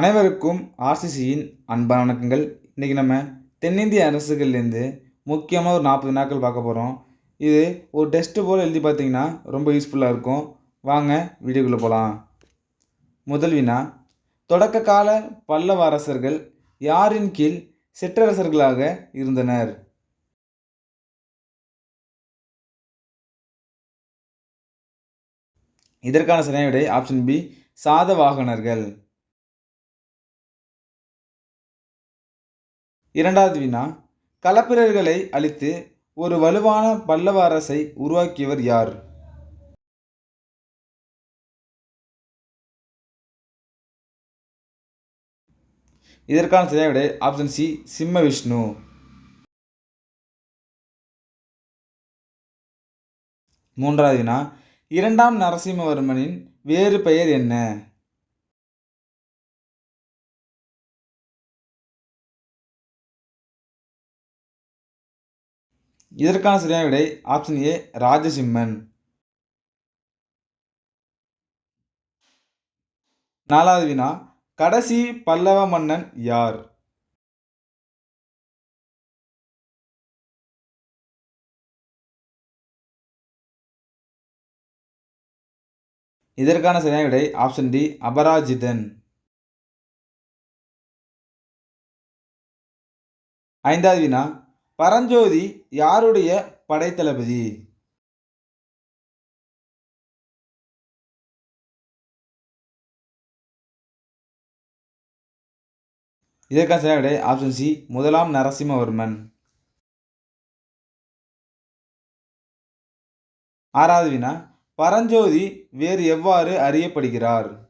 அனைவருக்கும் ஆர்சிசியின் அன்பான வணக்கங்கள். இன்றைக்கி நம்ம தென்னிந்திய அரசுகள்லேருந்து முக்கியமாக ஒரு நாற்பது நாட்கள் பார்க்க போகிறோம் இது ஒரு டெஸ்ட்டு போல் எழுதி பார்த்தீங்கன்னா ரொம்ப யூஸ்ஃபுல்லாக இருக்கும். வாங்க வீடியோக்குள்ளே போகலாம். முதல் வினா தொடக்க கால பல்லவ அரசர்கள் யாரின் கீழ் சிற்றரசர்களாக இருந்தனர்? இதற்கான சரியான விடை ஆப்ஷன் பி சாதவாகனர்கள். இரண்டாவது வினா களப்பிரர்களை அழித்து ஒரு வலுவான பல்லவ அரசை உருவாக்கியவர் யார்? இதற்கான சரியான விடை ஆப்ஷன் சி சிம்ம விஷ்ணு. மூன்றாவது வினா இரண்டாம் நரசிம்மவர்மனின் வேறு பெயர் என்ன? இதற்கான சரியான விடை ஆப்ஷன் ஏ ராஜசிம்மன். நாலாவது வினா கடைசி பல்லவ மன்னன் யார்? இதற்கான சரியான விடை ஆப்ஷன் டி அபராஜிதன். ஐந்தாவது வினா பரஞ்சோதி யாருடைய படைத்தளபதி? இதற்கான சரியான விடை ஆப்ஷன் சி முதலாம் நரசிம்மவர்மன். ஆறாவது வினா பரஞ்சோதி வேறு எவ்வாறு அறியப்படுகிறார்?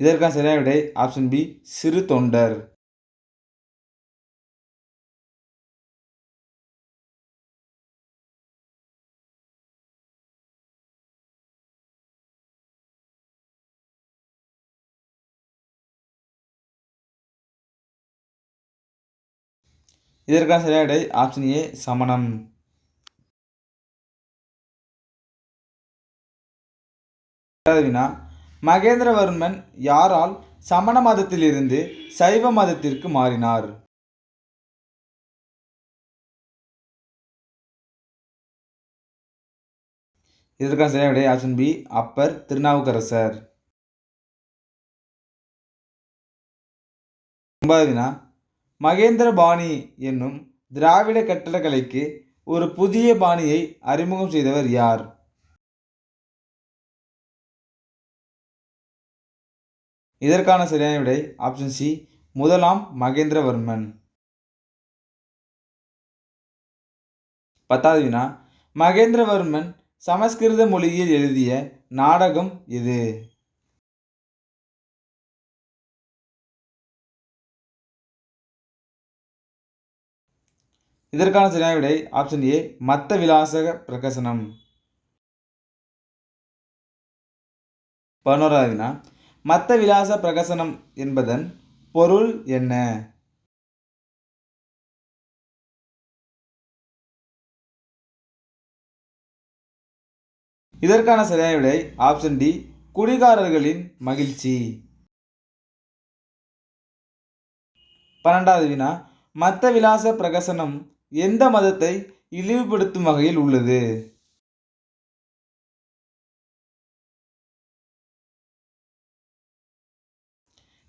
இதற்கான சரியான விடை ஆப்ஷன் பி சிறு தொண்டர். இதற்கான சரியான விடை ஆப்ஷன் ஏ சமணம். வினா மகேந்திரவர்மன் யாரால் சமண மதத்திலிருந்து சைவ மதத்திற்கு மாறினார்? இதற்கான சரியான விடை ஆப்ஷன் பி அப்பர் திருநாவுக்கரசர். ஒன்பதாவது மகேந்திர பாணி என்னும் திராவிட கட்டடக்கலைக்கு ஒரு புதிய பாணியை அறிமுகம் செய்தவர் யார்? இதற்கான சரியான விடை ஆப்ஷன் சி முதலாம் மகேந்திரவர்மன். பத்தாவது வினா மகேந்திரவர்மன் சமஸ்கிருத மொழியில் எழுதிய நாடகம் எது? இதற்கான சரியான விடை ஆப்ஷன் ஏ மத்த விலாசக பிரகசனம். பதினோராவது வினா மத்த விலாச பிரகசனம் என்பதன் பொருள் என்ன? இதற்கான சரியான விடை ஆப்ஷன் டி குடிகாரர்களின் மகிழ்ச்சி. பன்னெண்டாவது வினா மத்த விலாச பிரகசனம் எந்த மதத்தை இழிவுபடுத்தும் வகையில் உள்ளது?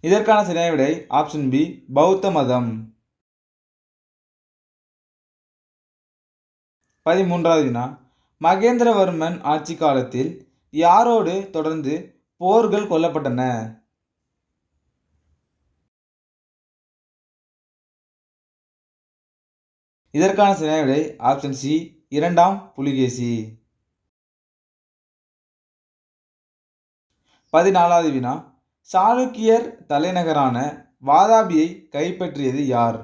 இதற்கான சரியான விடை ஆப்ஷன் பி பௌத்த மதம். பதிமூன்றாவது வினா. மகேந்திரவர்மன் ஆட்சி காலத்தில் யாரோடு தொடர்ந்து போர்கள் கொல்லப்பட்டன? இதற்கான சரியான விடை ஆப்ஷன் சி இரண்டாம் புலிகேசி. பதினாலாவது வினா. சாளுக்கியர் தலைநகரான வாதாபியை கைப்பற்றியது யார்?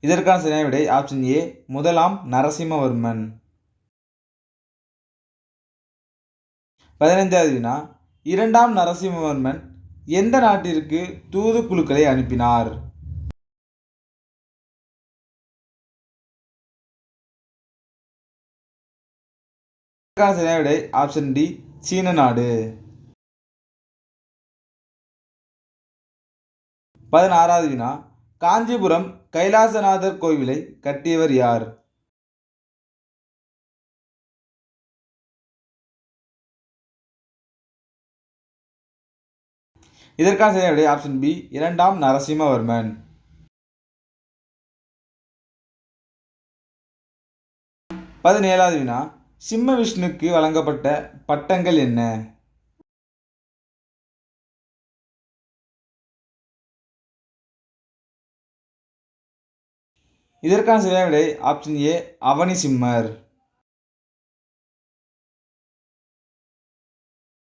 இதற்கான சரியான விடை ஆப்ஷன் ஏ முதலாம் நரசிம்மவர்மன். பதினைந்தாவது வினா இரண்டாம் நரசிம்மவர்மன் எந்த நாட்டிற்கு தூதுக்குழுக்களை அனுப்பினார்? சரியான விடை ஆப்ஷன் டி சீன நாடு. பதினாறாவது வினா காஞ்சிபுரம் கைலாசநாதர் கோவிலை கட்டியவர் யார்? இதற்கான சரியான விடை ஆப்ஷன் பி இரண்டாம் நரசிம்மவர்மன். பதினேழாவது வினா சிம்ம விஷ்ணுக்கு வழங்கப்பட்ட பட்டங்கள் என்ன? இதற்கான சரியான விடை ஆப்ஷன் ஏ அவனி சிம்மர்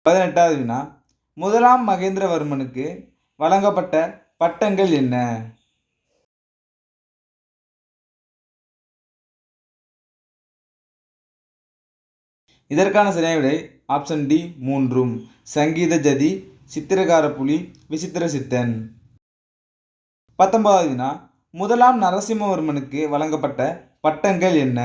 பதினெட்டாவது வினா. முதலாம் மகேந்திரவர்மனுக்கு வழங்கப்பட்ட பட்டங்கள் என்ன? இதற்கான சரியான விடை ஆப்ஷன் டி மூன்றும். சங்கீத ஜதி சித்திரகார புலி விசித்திர சித்தன். பத்தொன்பதாவது வினா முதலாம் நரசிம்மவர்மனுக்கு வழங்கப்பட்ட பட்டங்கள் என்ன?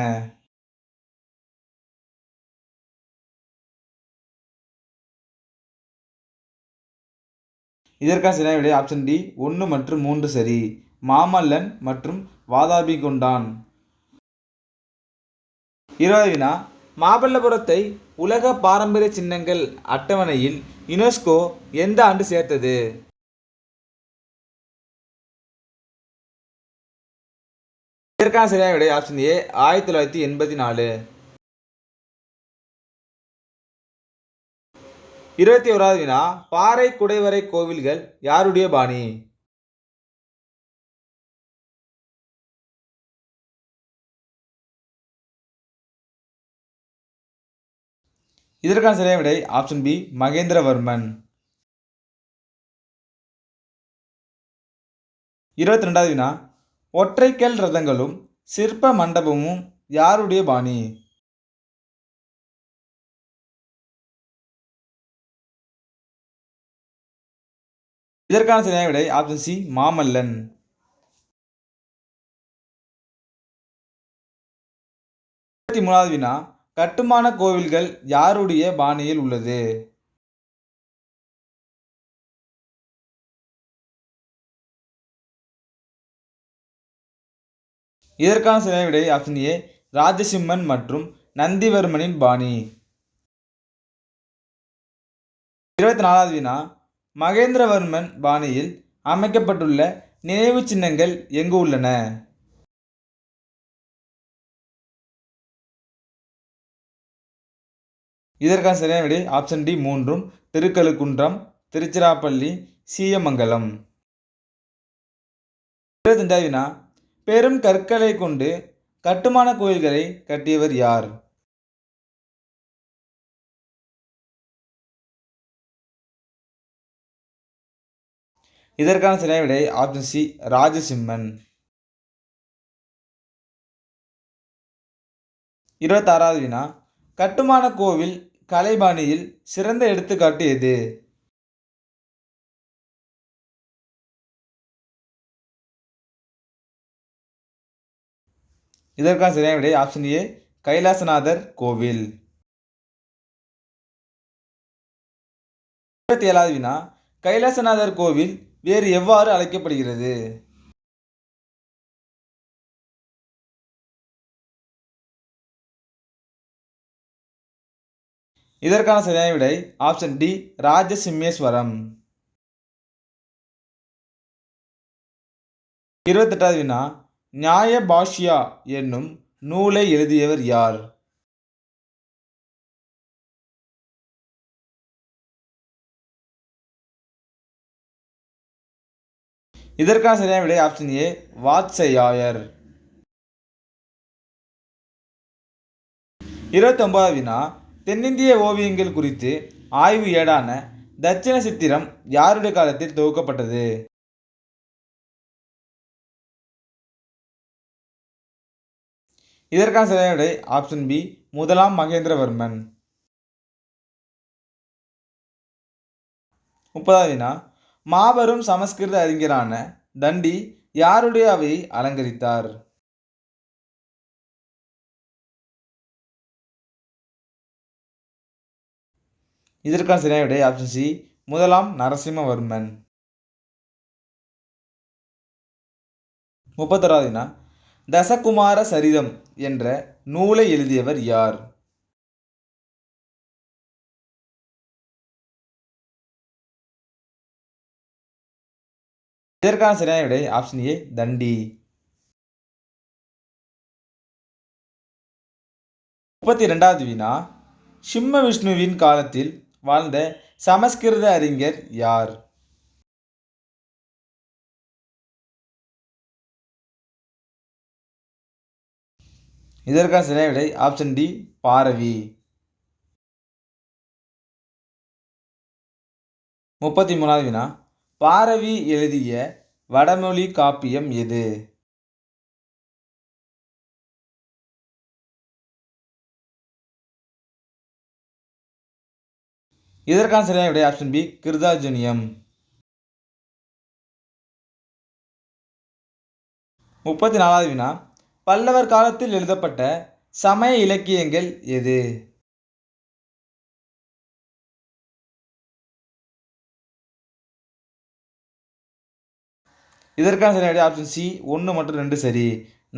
இதற்கான சரியான விடை ஆப்ஷன் டி ஒன்று மற்றும் மூன்று சரி. மாமல்லன் மற்றும் வாதாபி கொண்டான் இருபது வினா மாமல்லபுரத்தை உலக பாரம்பரிய சின்னங்கள் அட்டவணையில் யுனெஸ்கோ எந்த ஆண்டு சேர்த்தது? இதற்கான சரியான விடை ஆப்ஷன் ஏ ஆயிரத்தி தொள்ளாயிரத்தி எண்பத்தி நாலு. இருபத்தி ஓராவது வினா பாறை குடைவரை கோவில்கள் யாருடைய பாணி? இதற்கான சரியான விடை ஆப்ஷன் பி மகேந்திரவர்மன். இருபத்தி ரெண்டாவது வினா ஒற்றைக்கல் ரதங்களும் சிற்ப மண்டபமும் யாருடைய பாணி? இதற்கான சரியான விடை ஆப்ஷன் சி மாமல்லன். இருபத்தி மூணாவது வினா கட்டுமான கோவில்கள் யாருடைய பாணியில் உள்ளது? இதற்கான சரியான விடை ஆப்ஷன் ஏ ராஜசிம்மன் மற்றும் நந்திவர்மனின் பாணி. இருபத்தி நாலாவது வினா. மகேந்திரவர்மன் பாணியில் அமைக்கப்பட்டுள்ள நினைவுச் சின்னங்கள் எங்கு உள்ளன? இதற்கான சரியான விடை ஆப்ஷன் டி மூன்றும் திருக்கழுக்குன்றம் திருச்சிராப்பள்ளி சீயமங்கலம். இருபத்தஞ்சாவது வினா பெரும் கற்களை கொண்டு கட்டுமான கோயில்களை கட்டியவர் யார்? இதற்கான சரியான விடை ஆப்ஷன் சி ராஜசிம்மன். இருபத்தாறாவது வினா கட்டுமான கோவில் கலைபாணியில் சிறந்த எடுத்துக்காட்டு எது? இதற்கான சரியான விடை ஆப்ஷன் ஏ கைலாசநாதர் கோவில். இருபத்தி ஏழாவது வினா கைலாசநாதர் கோவில் வேறு எவ்வாறு அழைக்கப்படுகிறது? இதற்கான சரியான விடை ஆப்ஷன் டி ராஜசிம்மேஸ்வரம். இருபத்தெட்டாவது வினா நியாய பாஷ்யா என்னும் நூலை எழுதியவர் யார்? இதற்கான சரியான விடை ஆப்ஷன் ஏ வாத்சயாயர். இருபத்தொன்பதாவது வினா தென்னிந்திய ஓவியங்கள் குறித்து ஆய்வு ஏடான தட்சிண சித்திரம் யாருடைய காலத்தில் தொகுக்கப்பட்டது இதற்கான சரியான ஆப்ஷன் பி முதலாம் மகேந்திரவர்மன். முப்பதாவது வினா மாபெரும் சமஸ்கிருத அறிஞரான தண்டி யாருடைய அவையை அலங்கரித்தார்? இதற்கான சரியான விடை ஆப்ஷன் சி முதலாம் நரசிம்மவர்மன். முப்பத்தொறாவதுனா வினா தசகுமார சரிதம் என்ற நூலை எழுதியவர் யார்? இதற்கான சரியான விடை ஆப்ஷன் ஏ தண்டி. முப்பத்தி ரெண்டாவது வினா சிம்ம விஷ்ணுவின் காலத்தில் வாழ்ந்த சமஸ்கிருத அறிஞர் யார்? இதற்கான சரியான விடை ஆப்ஷன் டி பாரவி முப்பத்தி மூணாவது வினா. பாரவி எழுதிய வடமொழி காப்பியம் எது? இதற்கான சரியான விடை ஆப்ஷன் பி கிருதாஜனியம். முப்பத்தி நாலாவது வினா பல்லவர் காலத்தில் எழுதப்பட்ட சமய இலக்கியங்கள் எது? இதற்கான சரியான விடை ஆப்ஷன் சி ஒன்று மற்றும் ரெண்டு சரி.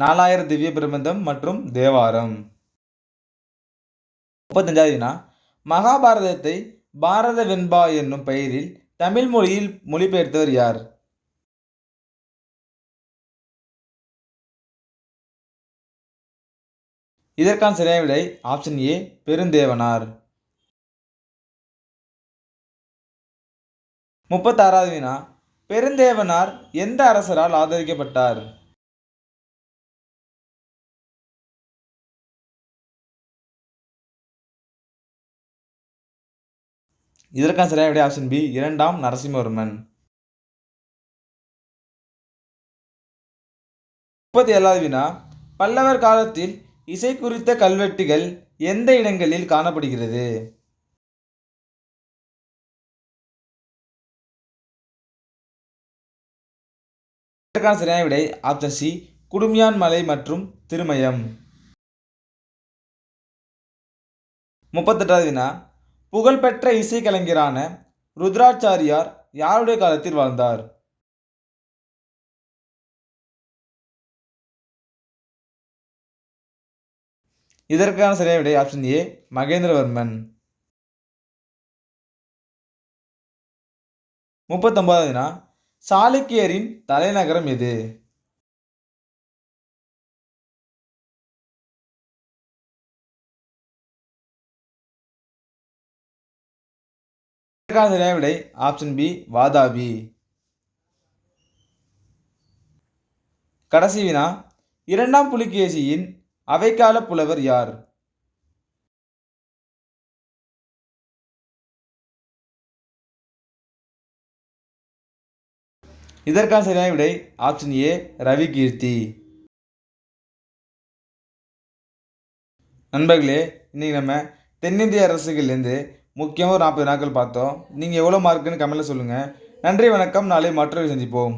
நாலாயிரம் திவ்ய பிரபந்தம் மற்றும் தேவாரம். முப்பத்தஞ்சாவது வினா மகாபாரதத்தை பாரத வெண்பா என்னும் பெயரில் தமிழ் மொழியில் மொழிபெயர்த்தவர் யார்? இதற்கான சரியான விடை ஆப்ஷன் ஏ பெருந்தேவனார். முப்பத்தாறாவது வினா பெருந்தேவனார் எந்த அரசரால் ஆதரிக்கப்பட்டார்? இதற்கான சரியான விடை ஆப்ஷன் பி இரண்டாம் நரசிம்மவர்மன். முப்பத்தி ஏழாவது வினா பல்லவர் காலத்தில் இசை குறித்த கல்வெட்டுகள் எந்த இடங்களில் காணப்படுகிறது? இதற்கான சரியான விடை ஆப்ஷன் சி குடுமியான் மலை மற்றும் திருமயம். முப்பத்தெட்டாவது வினா புகழ்பெற்ற இசைக்கலைஞரான ருத்ராச்சாரியார் யாருடைய காலத்தில் வாழ்ந்தார்? இதற்கான சரியான விடை ஆப்ஷன் ஏ மகேந்திரவர்மன். முப்பத்தொன்பதாவதுனா சாளுக்கியரின் தலைநகரம் எது? இதற்கான விடை ஆப்ஷன் பி வாதாபி. கடைசி வினா இரண்டாம் புலிகேசியின் அவைக்கால புலவர் யார்? இதற்கான சரியான விடை ஆப்ஷன் ஏ ரவி கீர்த்தி நண்பர்களே இன்னைக்கு நம்ம தென்னிந்திய அரசுகள்லேருந்து முக்கியமாக ஒரு நாற்பது நாட்கள் பார்த்தோம். நீங்கள் எவ்வளோ மார்க்குன்னு கமெண்ட்டில் சொல்லுங்கள் நன்றி வணக்கம். நாளை மற்றொரு சந்திப்போம்.